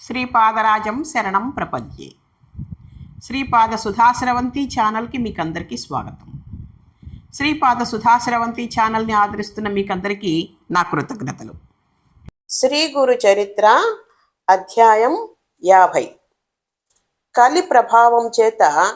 శ్రీపాదరాజం శరణం ప్రపద్యే. శ్రీపాద సుధాశ్రవంతి ఛానల్కి మీకు అందరికీ స్వాగతం. శ్రీపాద సుధాశ్రవంతి ఛానల్ని ఆదరిస్తున్న మీకందరికీ నా కృతజ్ఞతలు. శ్రీ గురు చరిత్ర అధ్యాయం యాభై. కలి ప్రభావం చేత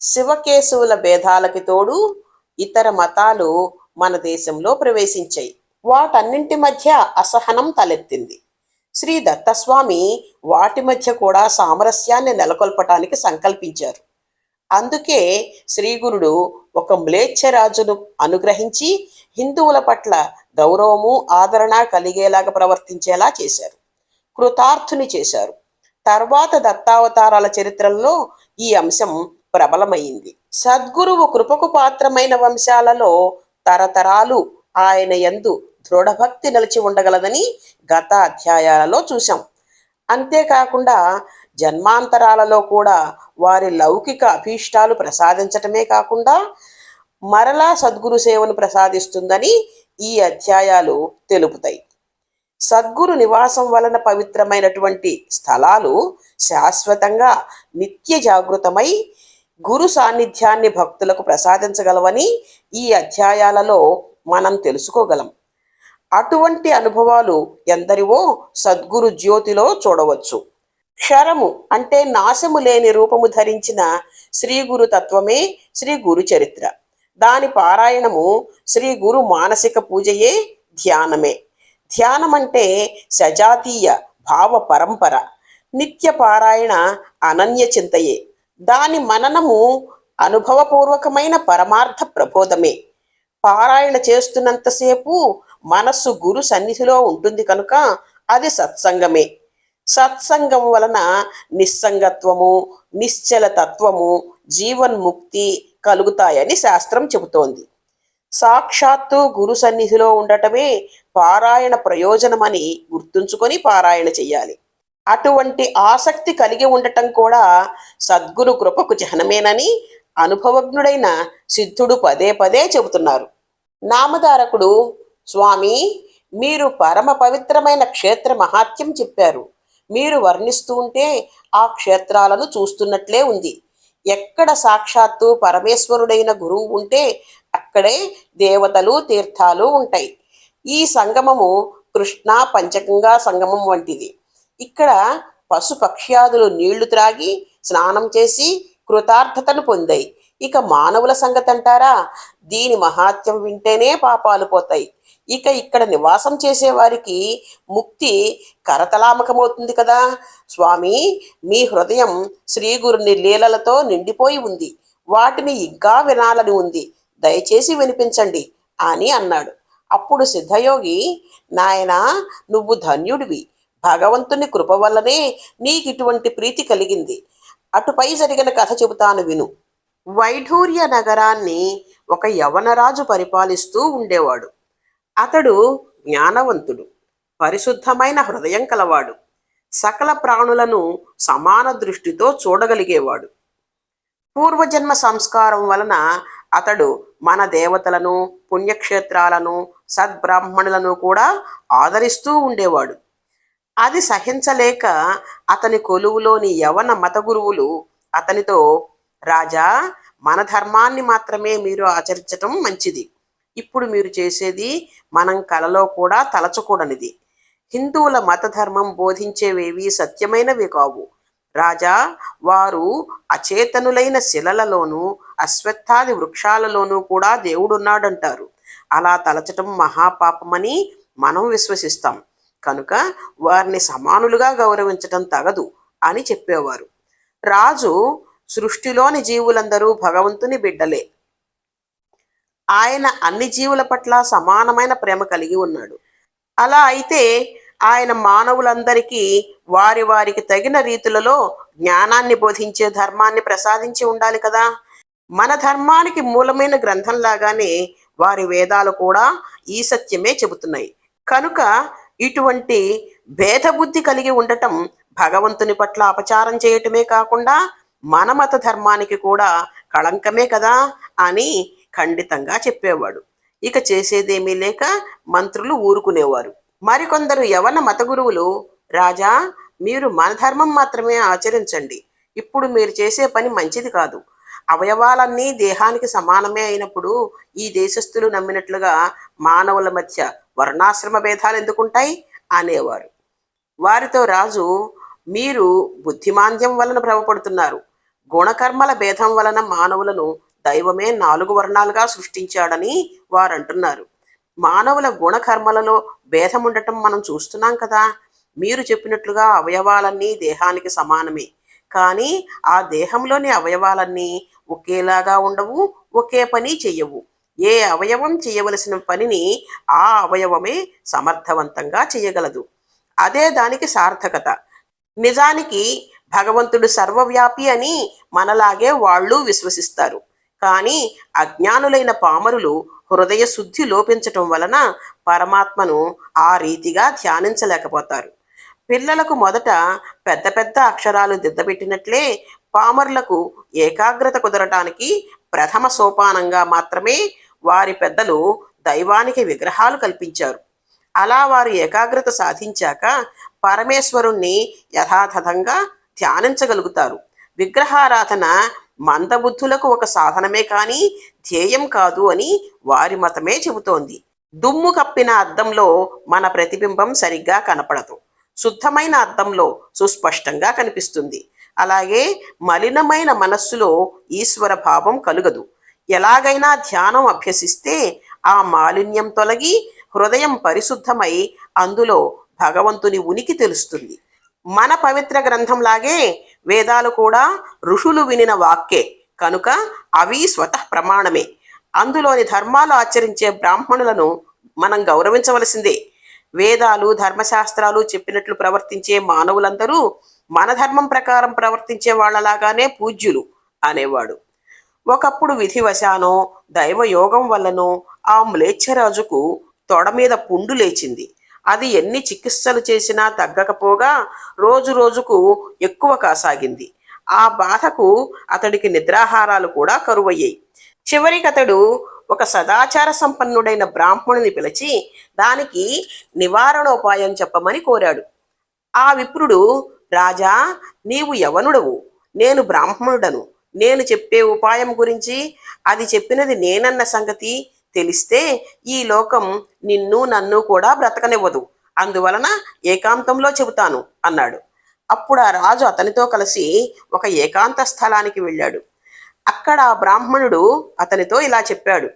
శివకేశవుల భేదాలకి తోడు ఇతర మతాలు మన దేశంలో ప్రవేశించాయి. వాటన్నింటి మధ్య అసహనం తలెత్తింది. శ్రీ దత్తస్వామి వాటి మధ్య కూడా సామరస్యాన్ని నెలకొల్పటానికి సంకల్పించారు. అందుకే శ్రీగురుడు ఒక మ్లేచ్ఛరాజును అనుగ్రహించి హిందువుల పట్ల గౌరవము ఆదరణ కలిగేలాగా ప్రవర్తించేలా చేశారు. కృతార్థుని చేశారు. తర్వాత దత్తావతారాల చరిత్రల్లో ఈ అంశం ప్రబలమైంది. సద్గురువు కృపకు పాత్రమైన వంశాలలో తరతరాలు ఆయన యందు దృఢభక్తి నిలిచి ఉండగలదని గత అధ్యాయాలలో చూశాం. అంతేకాకుండా జన్మాంతరాలలో కూడా వారి లౌకిక అభీష్టాలు ప్రసాదించటమే కాకుండా మరలా సద్గురు సేవను ప్రసాదిస్తుందని ఈ అధ్యాయాలు తెలుపుతాయి. సద్గురు నివాసం వలన పవిత్రమైనటువంటి స్థలాలు శాశ్వతంగా నిత్య జాగృతమై గురు సాన్నిధ్యాన్ని భక్తులకు ప్రసాదించగలవని ఈ అధ్యాయాలలో మనం తెలుసుకోగలం. అటువంటి అనుభవాలు ఎందరివో సద్గురు జ్యోతిలో చూడవచ్చు. క్షరము అంటే నాశము లేని రూపము ధరించిన శ్రీ గురు తత్వమే శ్రీ గురు చరిత్ర. దాని పారాయణము శ్రీ గురు మానసిక పూజయే ధ్యానమే. ధ్యానం అంటే సజాతీయ భావ పరంపర. నిత్య పారాయణ అనన్య చింతయే. దాని మననము అనుభవపూర్వకమైన పరమార్థ ప్రబోధమే. పారాయణ చేస్తున్నంతసేపు మనస్సు గురు సన్నిధిలో ఉంటుంది కనుక అది సత్సంగమే. సత్సంగం వలన నిస్సంగత్వము నిశ్చల తత్వము జీవన్ముక్తి కలుగుతాయని శాస్త్రం చెబుతోంది. సాక్షాత్తు గురు సన్నిధిలో ఉండటమే పారాయణ ప్రయోజనమని గుర్తుంచుకొని పారాయణ చెయ్యాలి. అటువంటి ఆసక్తి కలిగి ఉండటం కూడా సద్గురు కృపకు చిహ్నమేనని అనుభవజ్ఞుడైన సిద్ధుడు పదే పదే చెబుతున్నారు. నామధారకుడు స్వామి మీరు పరమ పవిత్రమైన క్షేత్ర మహాత్యం చెప్పారు. మీరు వర్ణిస్తూ ఉంటే ఆ క్షేత్రాలను చూస్తున్నట్లే ఉంది. ఎక్కడ సాక్షాత్తు పరమేశ్వరుడైన గురువు ఉంటే అక్కడే దేవతలు తీర్థాలు ఉంటాయి. ఈ సంగమము కృష్ణా పంచగంగా సంగమం వంటిది. ఇక్కడ పశు పక్ష్యాదులు నీళ్ళు త్రాగి స్నానం చేసి కృతార్థతను పొందాయి. ఇక మానవుల సంగతి అంటారా దీని మహాత్యం వింటేనే పాపాలు పోతాయి. ఇక ఇక్కడ నివాసం చేసేవారికి ముక్తి కరతలామకమవుతుంది కదా? స్వామి మీ హృదయం శ్రీ గురుని లీలలతో నిండిపోయి ఉంది. వాటిని ఇంకా వినాలని ఉంది. దయచేసి వినిపించండి అని అన్నాడు. అప్పుడు సిద్ధయోగి నాయనా నువ్వు ధన్యుడివి. భగవంతుని కృప వల్లనే నీకు ఇటువంటి ప్రీతి కలిగింది. అటుపై జరిగిన కథ చెబుతాను విను. వైఢూర్య నగరాన్ని ఒక యవనరాజు పరిపాలిస్తూ ఉండేవాడు. అతడు జ్ఞానవంతుడు పరిశుద్ధమైన హృదయం కలవాడు సకల ప్రాణులను సమాన దృష్టితో చూడగలిగేవాడు. పూర్వజన్మ సంస్కారం వలన అతడు మన దేవతలను పుణ్యక్షేత్రాలను సద్బ్రాహ్మణులను కూడా ఆదరిస్తూ ఉండేవాడు. అది సహించలేక అతని కొలువులోని యవన మత గురువులు అతనితో రాజా మన ధర్మాన్ని మాత్రమే మీరు ఆచరించటం మంచిది. ఇప్పుడు మీరు చేసేది మనం కలలో కూడా తలచకూడనిది. హిందువుల మత ధర్మం బోధించేవేవి సత్యమైనవి కావు. రాజా వారు అచేతనులైన శిలలలోనూ అశ్వత్థాది వృక్షాలలోనూ కూడా దేవుడున్నాడంటారు. అలా తలచటం మహాపాపమని మనం విశ్వసిస్తాం. కనుక వారిని సమానులుగా గౌరవించటం తగదు అని చెప్పేవారు. రాజు సృష్టిలోని జీవులందరూ భగవంతుని బిడ్డలే. ఆయన అన్ని జీవుల పట్ల సమానమైన ప్రేమ కలిగి ఉన్నాడు. అలా అయితే ఆయన మానవులందరికీ వారి వారికి తగిన రీతులలో జ్ఞానాన్ని బోధించే ధర్మాన్ని ప్రసాదించి ఉండాలి కదా. మన ధర్మానికి మూలమైన గ్రంథంలాగానే వారి వేదాలు కూడా ఈ సత్యమే చెబుతున్నాయి. కనుక ఇటువంటి భేదబుద్ధి కలిగి ఉండటం భగవంతుని పట్ల అపచారం చేయటమే కాకుండా మన మత ధర్మానికి కూడా కళంకమే కదా అని ఖండితంగా చెప్పేవాడు. ఇక చేసేదేమీ లేక మంత్రులు ఊరుకునేవారు. మరికొందరు యవన మత గురువులు రాజా మీరు మన ధర్మం మాత్రమే ఆచరించండి. ఇప్పుడు మీరు చేసే పని మంచిది కాదు. అవయవాలన్నీ దేహానికి సమానమే అయినప్పుడు ఈ దేశస్థులు నమ్మినట్లుగా మానవుల మధ్య వర్ణాశ్రమ భేదాలు ఎందుకుంటాయి? అనేవారు. వారితో రాజు మీరు బుద్ధిమాంద్యం వలన భ్రమపడుతున్నారు. గుణకర్మల భేదం వలన మానవులను దైవమే నాలుగు వర్ణాలుగా సృష్టించాడని వారు అంటున్నారు మానవుల గుణకర్మలలో భేదం ఉండటం మనం చూస్తున్నాం కదా. మీరు చెప్పినట్లుగా అవయవాలన్నీ దేహానికి సమానమే. కానీ ఆ దేహంలోని అవయవాలన్నీ ఒకేలాగా ఉండవు ఒకే పని చెయ్యవు. ఏ అవయవం చేయవలసిన పనిని ఆ అవయవమే సమర్థవంతంగా చేయగలదు అదే దానికి సార్థకత. నిజానికి భగవంతుడు సర్వవ్యాపి అని మనలాగే వాళ్ళు విశ్వసిస్తారు. కానీ అజ్ఞానులైన పామరులు హృదయ శుద్ధి లోపించటం వలన పరమాత్మను ఆ రీతిగా ధ్యానించలేకపోతారు. పిల్లలకు మొదట పెద్ద పెద్ద అక్షరాలు దిద్దబెట్టినట్లే పామరులకు ఏకాగ్రత కుదరటానికి ప్రథమ సోపానంగా మాత్రమే వారి పెద్దలు దైవానికి విగ్రహాలు కల్పించారు. అలా వారు ఏకాగ్రత సాధించాక పరమేశ్వరుణ్ణి యథాతథంగా ధ్యానించగలుగుతారు. విగ్రహారాధన మందబుద్ధులకు ఒక సాధనమే కానీ ధ్యేయం కాదు అని వారి మతమే చెబుతోంది. దుమ్ము కప్పిన అద్దంలో మన ప్రతిబింబం సరిగ్గా కనపడదు. శుద్ధమైన అద్దంలో సుస్పష్టంగా కనిపిస్తుంది. అలాగే మలినమైన మనస్సులో ఈశ్వర భావం కలుగదు. ఎలాగైనా ధ్యానం అభ్యసిస్తే ఆ మాలిన్యం తొలగి హృదయం పరిశుద్ధమై అందులో భగవంతుని ఉనికి తెలుస్తుంది. మన పవిత్ర గ్రంథంలాగే వేదాలు కూడా ఋషులు వినిన వాక్కే. కనుక అవి స్వతః ప్రమాణమే. అందులోని ధర్మాలు ఆచరించే బ్రాహ్మణులను మనం గౌరవించవలసిందే. వేదాలు ధర్మశాస్త్రాలు చెప్పినట్లు ప్రవర్తించే మానవులందరూ మన ధర్మం ప్రకారం ప్రవర్తించే వాళ్ళలాగానే పూజ్యులు అనేవాడు. ఒకప్పుడు విధివశానో దైవయోగం వల్లనో ఆ మ్లేచ్ఛరాజుకు తొడ మీద పుండు లేచింది. అది ఎన్ని చికిత్సలు చేసినా తగ్గకపోగా రోజు రోజుకు ఎక్కువ కాసాగింది. ఆ బాధకు అతడికి నిద్రాహారాలు కూడా కరువయ్యాయి. చివరికి అతడు ఒక సదాచార సంపన్నుడైన బ్రాహ్మణుని పిలిచి దానికి నివారణోపాయం చెప్పమని కోరాడు. ఆ విప్రుడు రాజా నీవు యవనుడవు. నేను బ్రాహ్మణుడను. నేను చెప్పే ఉపాయం గురించి అది చెప్పినది నేనన్న సంగతి తెలిస్తే ఈ లోకం నిన్ను నన్ను కూడా బ్రతకనివ్వదు. అందువలన ఏకాంతంలో చెబుతాను అన్నాడు. అప్పుడు ఆ రాజు అతనితో కలిసి ఒక ఏకాంత స్థలానికి వెళ్ళాడు. అక్కడ ఆ బ్రాహ్మణుడు అతనితో ఇలా చెప్పాడు.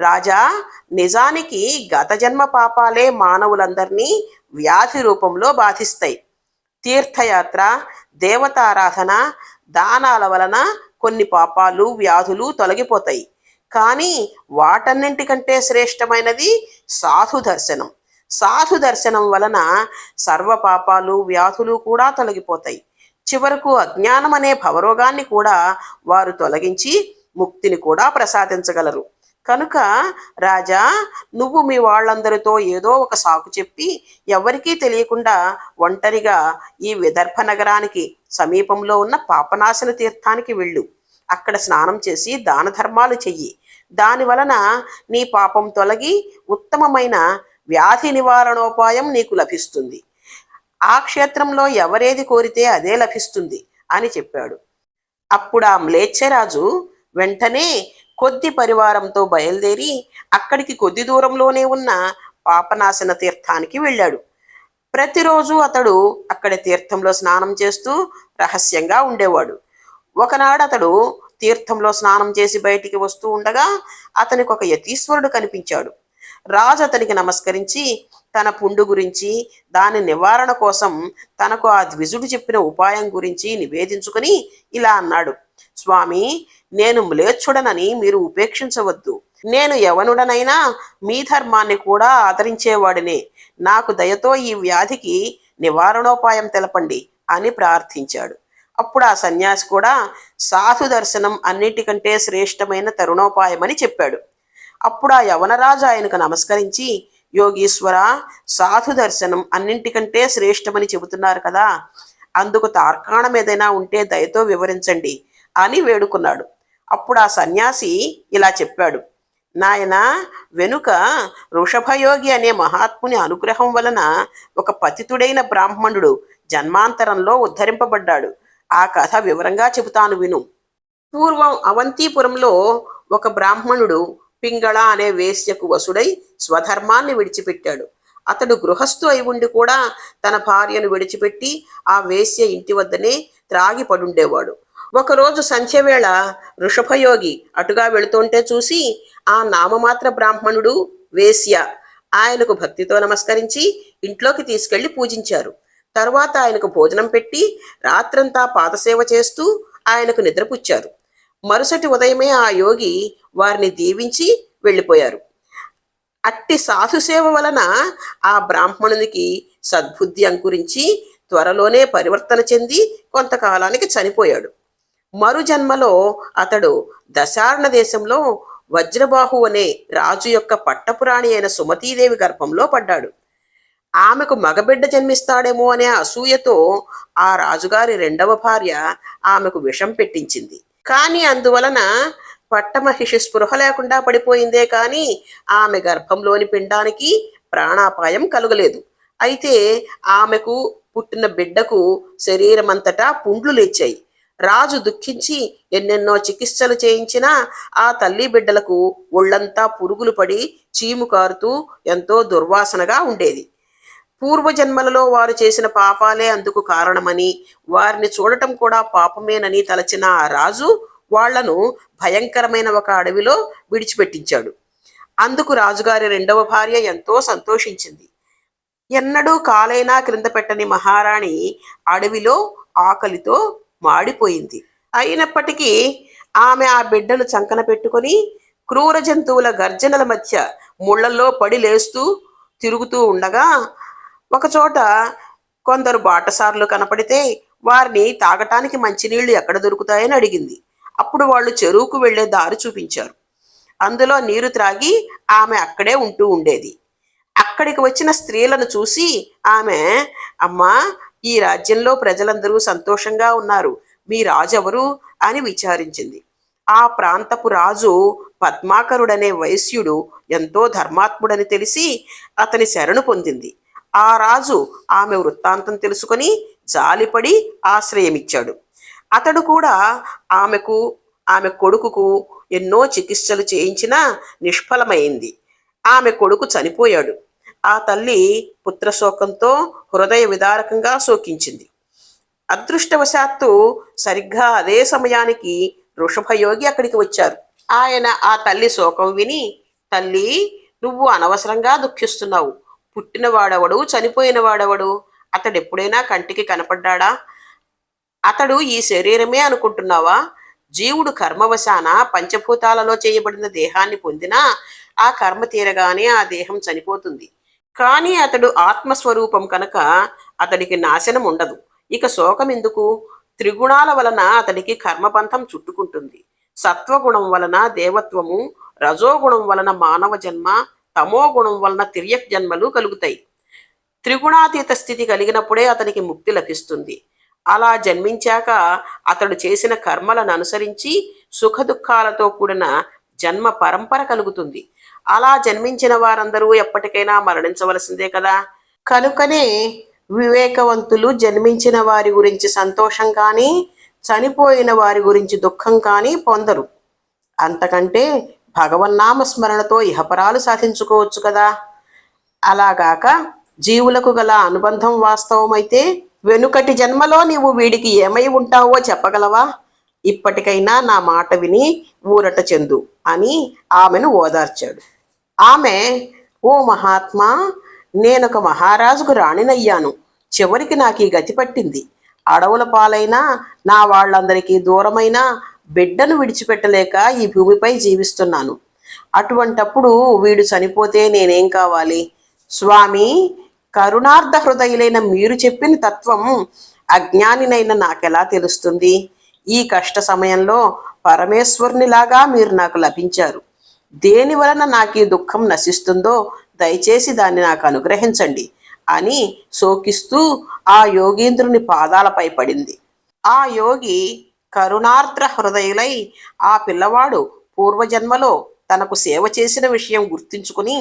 రాజా నిజానికి గత జన్మ పాపాలే మానవులందరినీ వ్యాధి రూపంలో బాధిస్తాయి. తీర్థయాత్ర దేవతారాధన దానాల వలన కొన్ని పాపాలు వ్యాధులు తొలగిపోతాయి. కానీ వాటన్నింటికంటే శ్రేష్టమైనది సాధు దర్శనం. సాధు దర్శనం వలన సర్వ పాపాలు వ్యాధులు కూడా తొలగిపోతాయి. చివరకు అజ్ఞానం అనే భవరోగాన్ని కూడా వారు తొలగించి ముక్తిని కూడా ప్రసాదించగలరు. కనుక రాజా నువ్వు మీ వాళ్ళందరితో ఏదో ఒక సాకు చెప్పి ఎవరికీ తెలియకుండా ఒంటరిగా ఈ విదర్భ నగరానికి సమీపంలో ఉన్న పాపనాశన తీర్థానికి వెళ్ళు. అక్కడ స్నానం చేసి దాన ధర్మాలు చెయ్యి. దాని వలన నీ పాపం తొలగి ఉత్తమమైన వ్యాధి నివారణోపాయం నీకు లభిస్తుంది. ఆ క్షేత్రంలో ఎవరేది కోరితే అదే లభిస్తుంది అని చెప్పాడు. అప్పుడు ఆ మ్లేచ్ఛరాజు వెంటనే కొద్ది పరివారంతో బయలుదేరి అక్కడికి కొద్ది దూరంలోనే ఉన్న పాపనాశన తీర్థానికి వెళ్ళాడు. ప్రతిరోజు అతడు అక్కడ తీర్థంలో స్నానం చేస్తూ రహస్యంగా ఉండేవాడు. ఒకనాడు అతడు తీర్థంలో స్నానం చేసి బయటికి వస్తూ ఉండగా అతనికి ఒక యతీశ్వరుడు కనిపించాడు. రాజు అతనికి నమస్కరించి తన పుండు గురించి దాని నివారణ కోసం తనకు ఆ ద్విజుడు చెప్పిన ఉపాయం గురించి నివేదించుకుని ఇలా అన్నాడు. స్వామి నేను మ్లేచ్ఛుడనని మీరు ఉపేక్షించవద్దు. నేను యవనుడనైనా మీ ధర్మాన్ని కూడా ఆదరించేవాడినే. నాకు దయతో ఈ వ్యాధికి నివారణోపాయం తెలపండి అని ప్రార్థించాడు. అప్పుడు ఆ సన్యాసి కూడా సాధు దర్శనం అన్నిటికంటే శ్రేష్టమైన తరుణోపాయమని చెప్పాడు. అప్పుడు ఆ యవనరాజు ఆయనకు నమస్కరించి యోగీశ్వర సాధు దర్శనం అన్నింటికంటే శ్రేష్టమని చెబుతున్నారు కదా అందుకు తార్కాణం ఏదైనా ఉంటే దయతో వివరించండి అని వేడుకున్నాడు. అప్పుడు ఆ సన్యాసి ఇలా చెప్పాడు నాయన వెనుక వృషభయోగి అనే మహాత్ముని అనుగ్రహం వలన ఒక పతితుడైన బ్రాహ్మణుడు జన్మాంతరంలో ఉద్ధరింపబడ్డాడు. ఆ కథ వివరంగా చెబుతాను విను. పూర్వం అవంతిపురంలో ఒక బ్రాహ్మణుడు పింగళ అనే వేశ్యకు వసుడై స్వధర్మాన్ని విడిచిపెట్టాడు. అతడు గృహస్థు అయి ఉండి కూడా తన భార్యను విడిచిపెట్టి ఆ వేశ్య ఇంటి వద్దనే త్రాగి పడుండేవాడు. ఒకరోజు సంధ్యవేళ ఋషభయోగి అటుగా వెళుతుంటే చూసి ఆ నామమాత్ర బ్రాహ్మణుడు వేశ్య ఆయనకు భక్తితో నమస్కరించి ఇంట్లోకి తీసుకెళ్ళి పూజించారు. తరువాత ఆయనకు భోజనం పెట్టి రాత్రంతా పాదసేవ చేస్తూ ఆయనకు నిద్రపుచ్చారు. మరుసటి ఉదయమే ఆ యోగి వారిని దీవించి వెళ్ళిపోయారు. అట్టి సాధుసేవ వలన ఆ బ్రాహ్మణునికి సద్బుద్ధి అంకురించి త్వరలోనే పరివర్తన చెంది కొంతకాలానికి చనిపోయాడు. మరు జన్మలో అతడు దశార్ణ దేశంలో వజ్రబాహు అనే రాజు యొక్క పట్టపురాణి అయిన సుమతీదేవి గర్భంలో పడ్డాడు. ఆమెకు మగబిడ్డ జన్మిస్తాడేమో అనే అసూయతో ఆ రాజుగారి రెండవ భార్య ఆమెకు విషం పెట్టించింది. కానీ అందువలన పట్టమహిషి స్పృహ లేకుండా పడిపోయిందే కానీ ఆమె గర్భంలోని పిండానికి ప్రాణాపాయం కలుగలేదు. అయితే ఆమెకు పుట్టిన బిడ్డకు శరీరమంతటా పుండ్లు లేచాయి. రాజు దుఃఖించి ఎన్నెన్నో చికిత్సలు చేయించినా ఆ తల్లి బిడ్డలకు ఒళ్ళంతా పురుగులు పడి చీము కారుతూ ఎంతో దుర్వాసనగా ఉండేది. పూర్వజన్మలలో వారు చేసిన పాపాలే అందుకు కారణమని వారిని చూడటం కూడా పాపమేనని తలచిన ఆ రాజు వాళ్ళను భయంకరమైన ఒక అడవిలో విడిచిపెట్టించాడు. అందుకు రాజుగారి రెండవ భార్య ఎంతో సంతోషించింది. ఎన్నడూ కాలైనా క్రింద పెట్టని మహారాణి అడవిలో ఆకలితో మాడిపోయింది. అయినప్పటికీ ఆమె ఆ బిడ్డను చంకన పెట్టుకొని క్రూర జంతువుల గర్జనల మధ్య ముళ్ళల్లో పడి లేస్తూ తిరుగుతూ ఉండగా ఒకచోట కొందరు బాటసార్లు కనపడితే వారిని తాగటానికి మంచినీళ్ళు ఎక్కడ దొరుకుతాయని అడిగింది. అప్పుడు వాళ్ళు చెరువుకు వెళ్ళే దారి చూపించారు. అందులో నీరు త్రాగి ఆమె అక్కడే ఉంటూ ఉండేది. అక్కడికి వచ్చిన స్త్రీలను చూసి ఆమె అమ్మా ఈ రాజ్యంలో ప్రజలందరూ సంతోషంగా ఉన్నారు. మీ రాజు ఎవరు అని విచారించింది. ఆ ప్రాంతపు రాజు పద్మాకరుడనే వైశ్యుడు ఎంతో ధర్మాత్ముడని తెలిసి అతని శరణు పొందింది. ఆ రాజు ఆమె వృత్తాంతం తెలుసుకొని జాలిపడి ఆశ్రయమిచ్చాడు. అతడు కూడా ఆమెకు ఆమె కొడుకుకు ఎన్నో చికిత్సలు చేయించినా నిష్ఫలమైంది. ఆమె కొడుకు చనిపోయాడు. ఆ తల్లి పుత్రశోకంతో హృదయ విదారకంగా శోకించింది. అదృష్టవశాత్తు సరిగ్గా అదే సమయానికి వృషభయోగి అక్కడికి వచ్చారు. ఆయన ఆ తల్లి శోకం విని తల్లి నువ్వు అనవసరంగా దుఃఖిస్తున్నావు. పుట్టినవాడెవడు? చనిపోయినవాడెవడు? అతడు ఎప్పుడైనా కంటికి కనపడ్డాడా? అతడు ఈ శరీరమే అనుకుంటున్నావా? జీవుడు కర్మవశాన పంచభూతాలలో చేయబడిన దేహాన్ని పొందినా ఆ కర్మ తీరగానే ఆ దేహం చనిపోతుంది. కానీ అతడు ఆత్మస్వరూపం కనుక అతడికి నాశనం ఉండదు. ఇక శోకం ఎందుకు? త్రిగుణాల వలన అతడికి కర్మబంధం చుట్టుకుంటుంది. సత్వగుణం వలన దేవత్వము రజోగుణం వలన మానవ జన్మ తమో గుణం వలన తిర్యక్ జన్మలు కలుగుతాయి. త్రిగుణాతీత స్థితి కలిగినప్పుడే అతనికి ముక్తి లభిస్తుంది. అలా జన్మించాక అతడు చేసిన కర్మలను అనుసరించి సుఖ దుఃఖాలతో కూడిన జన్మ పరంపర కలుగుతుంది. అలా జన్మించిన వారందరూ ఎప్పటికైనా మరణించవలసిందే కదా? కనుకనే వివేకవంతులు జన్మించిన వారి గురించి సంతోషం కానీ చనిపోయిన వారి గురించి దుఃఖం కానీ పొందరు. అంతకంటే భగవన్నామ స్మరణతో ఇహపరాలు సాధించుకోవచ్చు కదా? అలాగాక జీవులకు గల అనుబంధం వాస్తవమైతే వెనుకటి జన్మలో నీవు వీడికి ఏమై ఉంటావో చెప్పగలవా? ఇప్పటికైనా నా మాట విని ఊరట చెందు అని ఆమెను ఓదార్చాడు. ఆమె ఓ మహాత్మా నేనొక మహారాజుకు రాణినయ్యాను. చివరికి నాకు ఈ గతి పట్టింది. అడవుల పాలైనా నా వాళ్ళందరికీ దూరమైనా బిడ్డను విడిచిపెట్టలేక ఈ భూమిపై జీవిస్తున్నాను. అటువంటప్పుడు వీడు చనిపోతే నేనేం కావాలి? స్వామి కరుణార్థ హృదయులైన మీరు చెప్పిన తత్వం అజ్ఞానినైన నాకెలా తెలుస్తుంది? ఈ కష్ట సమయంలో పరమేశ్వరునిలాగా మీరు నాకు లభించారు. దేని వలన నాకు ఈ దుఃఖం నశిస్తుందో దయచేసి దాన్ని నాకు అనుగ్రహించండి అని శోకిస్తూ ఆ యోగీంద్రుని పాదాలపై పడింది. ఆ యోగి కరుణార్ద్ర హృదయులై ఆ పిల్లవాడు పూర్వజన్మలో తనకు సేవ చేసిన విషయం గుర్తించుకుని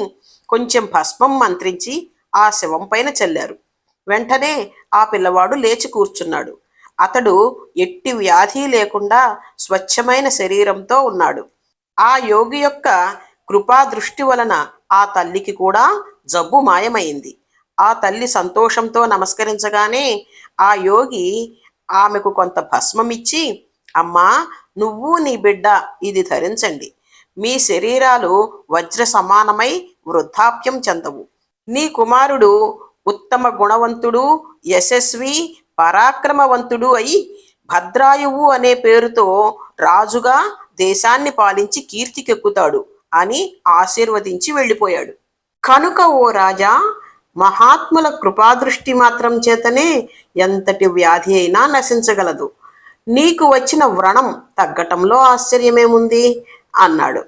కొంచెం భస్మం మంత్రించి ఆ శవం పైన చల్లారు. వెంటనే ఆ పిల్లవాడు లేచి కూర్చున్నాడు. అతడు ఎట్టి వ్యాధి లేకుండా స్వచ్ఛమైన శరీరంతో ఉన్నాడు. ఆ యోగి యొక్క కృపా దృష్టి వలన ఆ తల్లికి కూడా జబ్బు మాయమైంది. ఆ తల్లి సంతోషంతో నమస్కరించగానే ఆ యోగి ఆమెకు కొంత భస్మం ఇచ్చి అమ్మా నువ్వు నీ బిడ్డ ఇది ధరించండి. మీ శరీరాలు వజ్ర సమానమై వృద్ధాప్యం చెందవు. నీ కుమారుడు ఉత్తమ గుణవంతుడు యశస్వి పరాక్రమవంతుడు అయి భద్రాయువు అనే పేరుతో రాజుగా దేశాన్ని పాలించి కీర్తికెక్కుతాడు అని ఆశీర్వదించి వెళ్ళిపోయాడు. కనుక ఓ రాజా మహాత్ముల కృపాదృష్టి మాత్రం చేతనే ఎంతటి వ్యాధి అయినా నశించగలదు. నీకు వచ్చిన వ్రణం తగ్గటంలో ఆశ్చర్యమేముంది? అన్నాడు.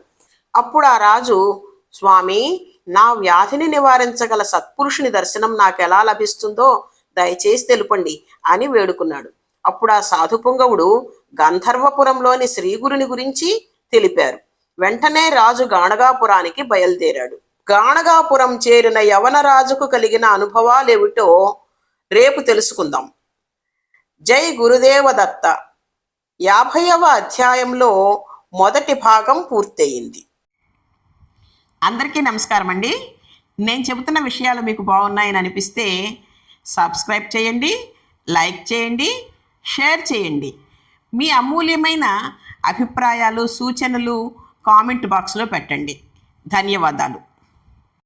అప్పుడు ఆ రాజు స్వామి నా వ్యాధిని నివారించగల సత్పురుషుని దర్శనం నాకెలా లభిస్తుందో దయచేసి తెలుపండి అని వేడుకున్నాడు. అప్పుడు ఆ సాధు పుంగవుడు గంధర్వపురంలోని శ్రీగురుని గురించి తెలిపారు. వెంటనే రాజు గాణగాపురానికి బయలుదేరాడు. గాణగాపురం చేరిన యవన రాజుకు కలిగిన అనుభవాలేమిటో రేపు తెలుసుకుందాం. జై గురుదేవ దత్త యాభైవ అధ్యాయంలో మొదటి భాగం పూర్తయింది. అందరికీ నమస్కారం అండి నేను చెబుతున్న విషయాలు మీకు బాగున్నాయని అనిపిస్తే సబ్స్క్రైబ్ చేయండి లైక్ చేయండి షేర్ చేయండి. మీ అమూల్యమైన అభిప్రాయాలు సూచనలు కామెంట్ బాక్స్లో పెట్టండి. ధన్యవాదాలు.